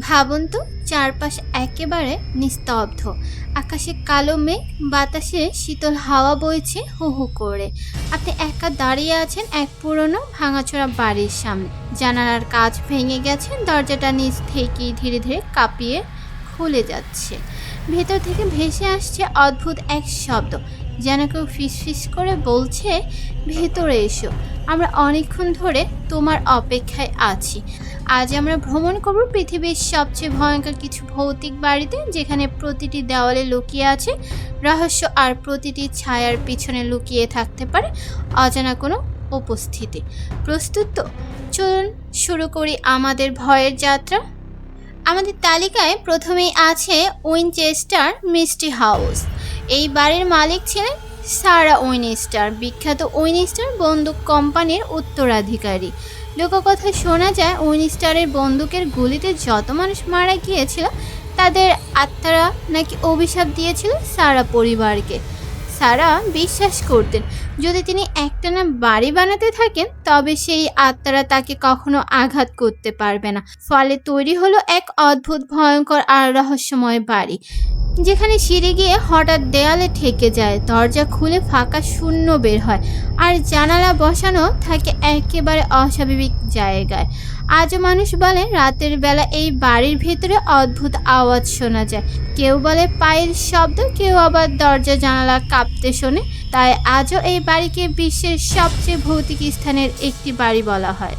ভাবুন তো, চারপাশ একেবারে নিস্তব্ধ। আকাশে কালো মেঘ, বাতাসে শীতল হাওয়া বইছে হু হু করে। আপনি একা দাঁড়িয়ে আছেন এক পুরনো ভাঙাচোরা বাড়ির সামনে। জানালার কাজ ভেঙে গেছে, দরজাটা নিচ থেকেই ধীরে ধীরে কাঁপিয়ে খুলে যাচ্ছে। ভেতর থেকে ভেসে আসছে অদ্ভুত এক শব্দ। যেন কেউ ফিসফিস করে বলছে, ভেতরে এসো, আমরা অনেকক্ষণ ধরে তোমার অপেক্ষায় আছি। আজ আমরা ভ্রমণ করব পৃথিবীর সবচেয়ে ভয়ঙ্কর কিছু ভৌতিক বাড়িতে, যেখানে প্রতিটি দেওয়ালে লুকিয়ে আছে রহস্য আর প্রতিটি ছায়ার পিছনে লুকিয়ে থাকতে পারে অজানা কোনো উপস্থিতি। প্রস্তুত তো? চলুন শুরু করি আমাদের ভয়ের যাত্রা। আমাদের তালিকায় প্রথমেই আছে উইনচেস্টার মিস্টি হাউস। এই বাড়ির মালিক ছিলেন সারা উইনিস্টার বিখ্যাত উইনিস্টার বন্দুক কোম্পানির উত্তরাধিকারী। লোককথা শোনা যায় উইনিস্টারের বন্দুকের গুলিতে যত মানুষ মারা গিয়েছিল, তাদের আত্মারা নাকি অভিশাপ দিয়েছিল সারা পরিবারকে। সারা বিশ্বাস করতেন। যদি তিনি একটানা বাড়ি বানাতে থাকেন, তবে সেই আত্মারা তাকে কখনো আঘাত করতে পারবে না। ফলে তৈরি হলো এক অদ্ভুত, ভয়ঙ্কর আর রহস্যময় বাড়ি। যেখানে সিঁড়ি গিয়ে হঠাৎ দেয়ালে ঠেকে যায়, দরজা খুলে ফাঁকা শূন্য বের হয় আর জানালা বসানো থাকে একেবারে অস্বাভাবিক জায়গায়। আজও মানুষ বলে রাতের বেলা এই বাড়ির ভেতরে অদ্ভুত আওয়াজ শোনা যায়। কেউ বলে পায়ের শব্দ, কেউ আবার দরজা জানালা কাঁপতে শোনে। তাই আজও এই বাড়িকে বিশ্বের সবচেয়ে ভৌতিক স্থানের একটি বাড়ি বলা হয়।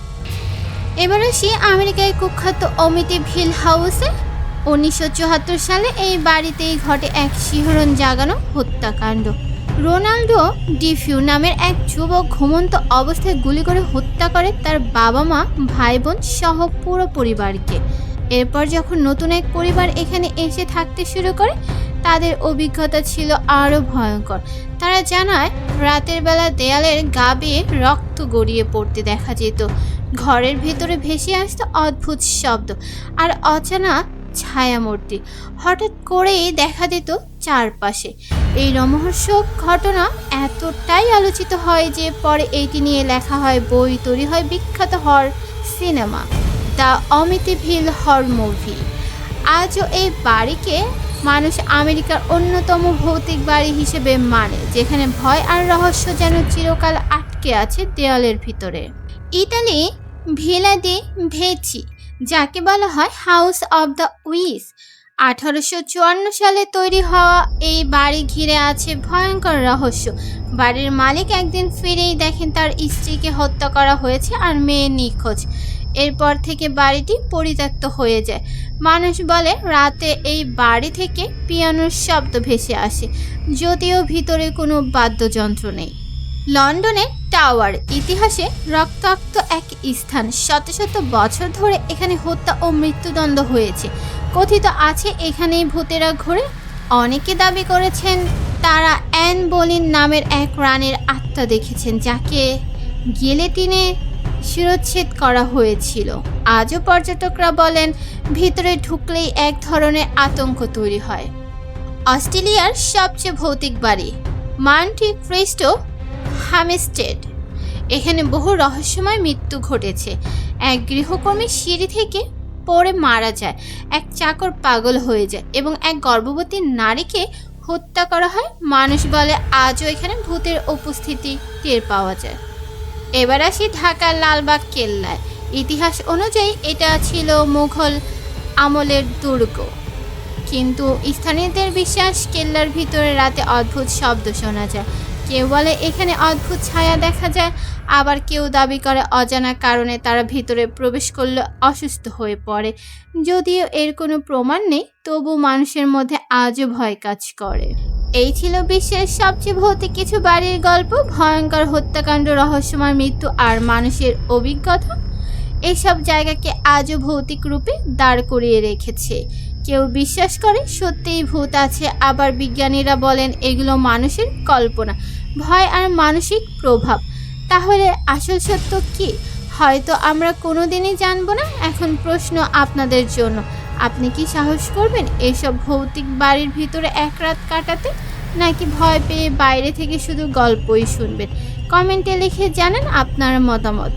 এবার আসি আমেরিকায় কুখ্যাত অমিতি ভিল হাউসে। উনিশশো চুয়াত্তর সালে এই বাড়িতেই ঘটে এক শিহরণ জাগানো হত্যাকাণ্ড। রোনাল্ডো ডিফিউ নামের এক যুবক ঘুমন্ত অবস্থায় গুলি করে হত্যা করে তার বাবা মা ভাই বোন সহ পুরো পরিবারকে। এরপর যখন নতুন এক পরিবার এখানে এসে থাকতে শুরু করে, তাদের অভিজ্ঞতা ছিল আরও ভয়ঙ্কর। তারা জানায়, রাতের বেলা দেয়ালের গা বেয়ে রক্ত গড়িয়ে পড়তে দেখা যেত। ঘরের ভেতরে ভেসে আসতো অদ্ভুত শব্দ, আর অচানা ছায়ামূর্তি। হঠাৎ করেই দেখা দিত চারপাশে। এই রমহর্ষক ঘটনা এতটাই আলোচিত হয় যে পরে এইটি নিয়ে লেখা হয়, বই তৈরি হয় বিখ্যাত horror cinema, the Amityville horror movie. আজও এই বাড়িকে মানুষ আমেরিকার অন্যতম ভৌতিক বাড়ি হিসেবে মানে যেখানে ভয় আর রহস্য যেন চিরকাল আটকে আছে দেয়ালের ভিতরে। ইতালি ভিলা দি ভেচি যাকে বলা হয় হাউস অব দ্য উইস। আঠারোশো চুয়ান্ন সালে তৈরি হওয়া এই বাড়ি ঘিরে আছে ভয়ঙ্কর রহস্য। বাড়ির মালিক একদিন ফিরেই দেখেন তার স্ত্রীকে হত্যা করা হয়েছে আর মেয়ে নিখোঁজ। এরপর থেকে বাড়িটি পরিত্যক্ত হয়ে যায়। মানুষ বলে, রাতে এই বাড়ি থেকে পিয়ানোর শব্দ ভেসে আসে, যদিও ভিতরে কোনো বাদ্যযন্ত্র নেই। লন্ডনের টাওয়ার। ইতিহাসে রক্তাক্ত এক স্থান। শত শত বছর ধরে এখানে হত্যা ও মৃত্যুদণ্ড হয়েছে। কথিত আছে, এখানেই ভূতেরা ঘোরে অনেকে দাবি করেছেন তারা অ্যান বলিন নামের এক রানের আত্মা দেখেছেন, যাকে গিলেটিনে শিরোচ্ছেদ করা হয়েছিল। আজও পর্যটকরা বলেন, ভিতরে ঢুকলেই এক ধরনের আতঙ্ক তৈরি হয়। অস্ট্রেলিয়ার সবচেয়ে ভৌতিক বাড়ি, মান্টি ক্রিস্টো হামস্টেড এখানে বহু রহস্যময় মৃত্যু ঘটেছে। এক গৃহকর্মী সিঁড়ি থেকে পড়ে মারা যায়, এক চাকর পাগল হয়ে যায় এবং এক গর্ভবতী নারীকে হত্যা করা হয়। মানুষ বলে, আজও এখানে ভূতের উপস্থিতি টের পাওয়া যায়। এবার আসি ঢাকার লালবাগ কেল্লায়। ইতিহাস অনুযায়ী এটা ছিল মুঘল আমলের দুর্গ। কিন্তু স্থানীয়দের বিশ্বাস, কেল্লার ভিতরে রাতে অদ্ভুত শব্দ শোনা যায়। কেউ বলে, এখানে অদ্ভুত ছায়া দেখা যায়। আবার কেউ দাবি করে, অজানা কারণে তারা ভিতরে প্রবেশ করলে অসুস্থ হয়ে পড়ে। যদিও এর কোনো প্রমাণ নেই, তবু মানুষের মধ্যে আজও ভয় কাজ করে। এই ছিল বিশ্বের সবচেয়ে ভৌতিক কিছু বাড়ির গল্প, ভয়ঙ্কর হত্যাকাণ্ড, রহস্যময় মৃত্যু আর মানুষের অভিজ্ঞতা। এইসব জায়গাকে আজও ভৌতিক রূপে দাঁড় করিয়ে রেখেছে। কেউ বিশ্বাস করে, সত্যিই ভূত আছে। আবার বিজ্ঞানীরা বলেন, এগুলো মানুষের কল্পনা, ভয় আর মানসিক প্রভাব। তাহলে আসল সত্য কি? হয়তো আমরা কোনোদিনই জানব না। এখন প্রশ্ন আপনাদের জন্য। আপনি কি সাহস করবেন এসব ভৌতিক বাড়ির ভিতরে এক রাত কাটাতে? নাকি ভয় পেয়ে বাইরে থেকে শুধু গল্পই শুনবেন? কমেন্টে লিখে জানান আপনার মতামত।